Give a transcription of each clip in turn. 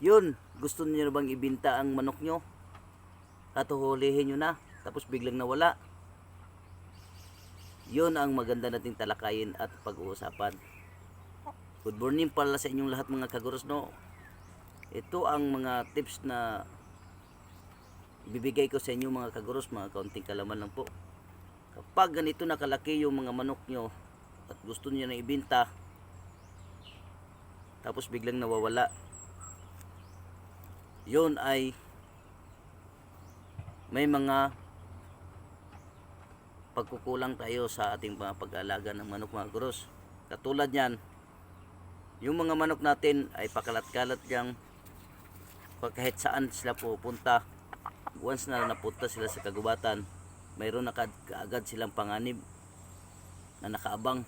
Yun, gusto niyo bang ibinta ang manok nyo? At huhulihin nyo na, tapos biglang nawala. Yun ang maganda nating talakayin at pag-uusapan. Good morning pala sa inyong lahat mga kaguros no. Ito ang mga tips na ibibigay ko sa inyo mga kaguros, mga kaunting kalaman lang po. Kapag ganito nakalaki yung mga manok nyo at gusto niyo na ibinta, tapos biglang nawawala, yun ay may mga pagkukulang tayo sa ating mga pag-alaga ng manok mga gros. Katulad yan, yung mga manok natin ay pakalat-kalat yang kahit saan sila pupunta. Once na napunta sila sa kagubatan, mayroon na kaag- kaagad silang panganib na nakaabang.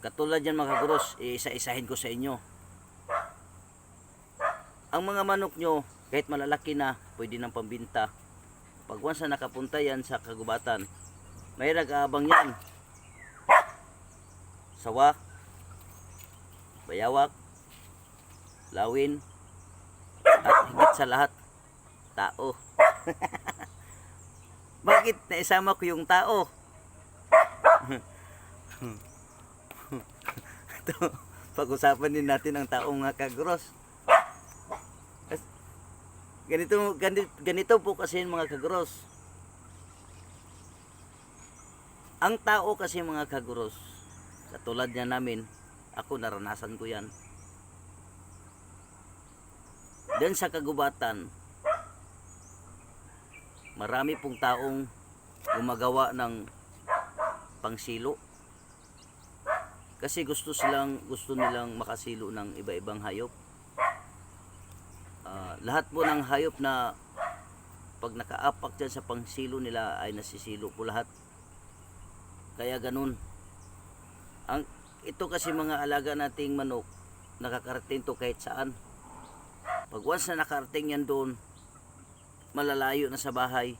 Katulad yan mga gros, isa-isahin ko sa inyo. Ang mga manok nyo, kahit malalaki na, pwede nang pambinta. Pag once na nakapunta yan sa kagubatan, may nag-aabang yan. Sawa, bayawak, lawin, at higit sa lahat, tao. Bakit naisama ko yung tao? Ito, pag-usapan din natin ang tao mga kagros. Ganito, ganito, ganito po kasi mga kagros. Ang tao kasi mga kagros, katulad niya namin, ako naranasan ko yan. Then sa kagubatan, marami pong taong gumagawa ng pangsilo. Kasi gusto silang gusto nilang makasilo ng iba-ibang hayop. Ah, lahat po ng hayop na pag nakaapak dyan sa pangsilo nila ay nasisilo po lahat. Kaya ganun. Ang ito kasi mga alaga nating manok, nakakarating to kahit saan. Pag once na nakarating yan doon, malalayo na sa bahay,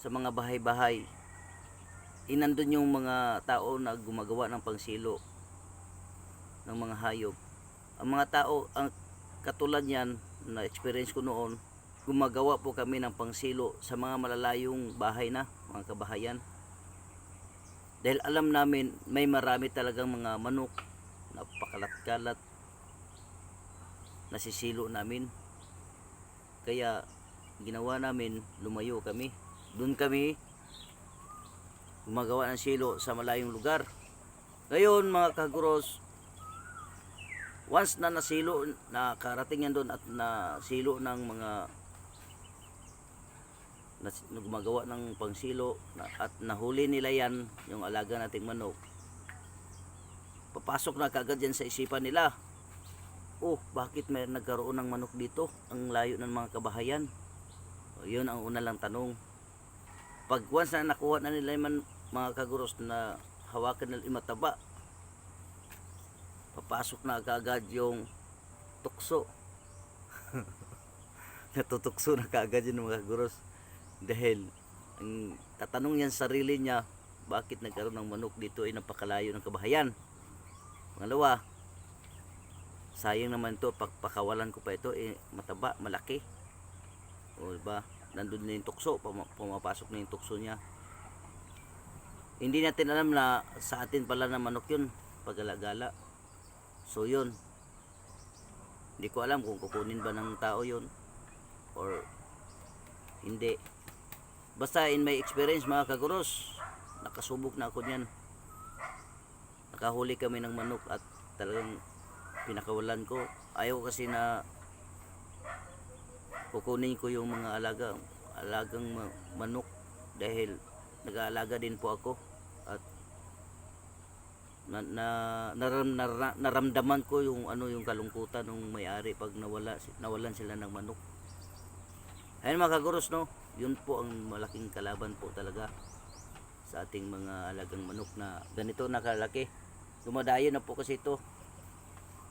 sa mga bahay-bahay, inandun yung mga tao na gumagawa ng pangsilo ng mga hayop. Ang mga tao, ang katulad yan, na experience ko noon, gumagawa po kami ng pangsilo sa mga malalayong bahay na, mga kabahayan. Dahil alam namin, may marami talagang mga manok na pakalat-kalat nasisilo namin. Kaya ginawa namin, lumayo kami. Doon kami gumagawa ng silo sa malayong lugar. Ngayon mga kaguros, once na nasilo, nakarating yan doon at nasilo ng mga na gumagawa ng pangsilo na, at nahuli nila yan, yung alaga nating manok, papasok na kagad yan sa isipan nila. Oh, bakit may nagkaroon ng manok dito? Ang layo ng mga kabahayan. O, yun ang una lang tanong. Pag once na nakuha na nila yung man, mga kaguros na hawakan nila yung mataba, papasok na kagad yung tukso. Natutukso na kagad yun mga kaguros. Dahil, ang tatanong yan sa sarili niya, bakit nagkaroon ng manok dito ay napakalayo ng kabahayan. Pangalawa, sayang naman to pagpakawalan ko pa ito eh mataba malaki o diba nandun na yung tukso puma- pumapasok na yung tukso niya hindi natin alam na sa atin pala na manok yun pagala-gala so yun. Hindi ko alam kung kukunin ba ng tao yun or hindi. Basta in my experience mga kaguros nakasubok na ako niyan. Nakahuli kami ng manok at talagang pinakawalan ko. Ayaw kasi na kukunin ko yung mga alaga alagang ma- manok dahil nag-aalaga din po ako at na, na naram, nara- naramdaman ko yung ano yung kalungkutan ng may-ari pag nawala nawalan sila ng manok ayun mga kaguros no yun po ang malaking kalaban po talaga sa ating mga alagang manok na ganito nakalaki dumadayo na po kasi ito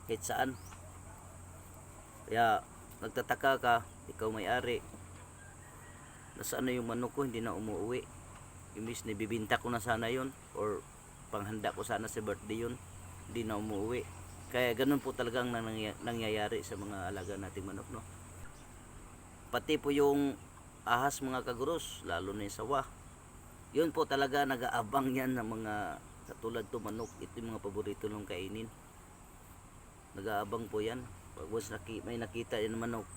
kahit saan. Kaya nagtataka ka, ikaw may-ari. Nasaan na yung manok ko, hindi na umuwi. Imbis na bibinta ko na sana yon or panghanda ko sana sa birthday yun, hindi na umuwi. Kaya ganun po talagang nangy- nangyayari sa mga alaga nating manok, no? Pati po yung ahas mga kaguros, lalo na yung sawa. Yun po talaga nag-aabang yan ng mga katulad to manok. Ito yung mga paborito ng kainin. Nag-aabang po yan. Pag once naki, may nakita yan manok,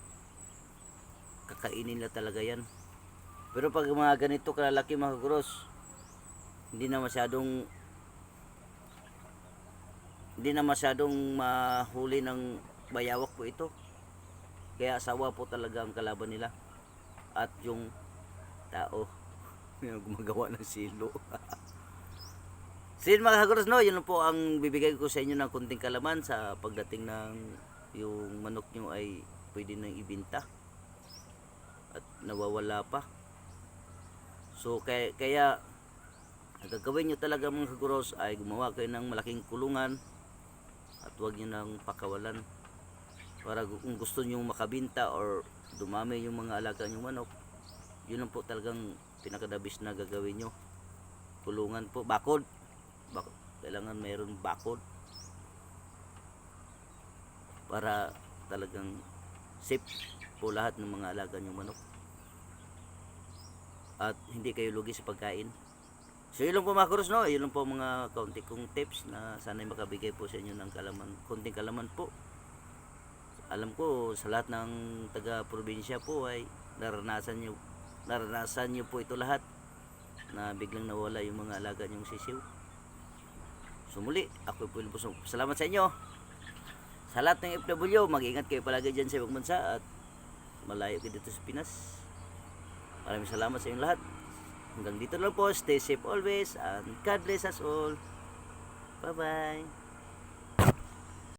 kakainin nila talaga yan. Pero pag mga ganito kalalaki mga kaguros, hindi na masyadong hindi na masyadong mahuli ng bayawak po ito. Kaya asawa po talaga ang kalaban nila. At yung tao yung gumagawa ng silo. Sin mga kaguros, no, yun po ang bibigay ko sa inyo ng kunting kalaman sa pagdating ng yung manok nyo ay pwede nang ibinta at nawawala pa. So kaya, kaya gagawin nyo talaga mga kaguros ay gumawa kayo ng malaking kulungan at huwag nyo nang pakawalan. Para kung gusto nyo makabinta or dumami yung mga alaga nyo manok yun lang po talagang pinakadabis na gagawin nyo kulungan po. Bakod. Bak- kailangan mayroon bakod. Para talagang safe po lahat ng mga alaga nyo manok. At hindi kayo lugi sa pagkain So yun lang po mga kurus, no? Yun lang po mga kaunti kong tips na sana'y makabigay po sa inyo ng kalaman, konting kalaman po. Alam ko sa lahat ng taga-probinsya po ay naranasan nyo, naranasan nyo po ito lahat na biglang nawala yung mga alaga nyong sisiw. So muli, ako po po salamat sa inyo. Sa lahat ng FW, mag-ingat kayo palagi dyan sa ibang bansa at malayo kayo dito sa Pinas. Maraming salamat sa inyong lahat. Hanggang dito lang po. Stay safe always and God bless us all. Bye-bye.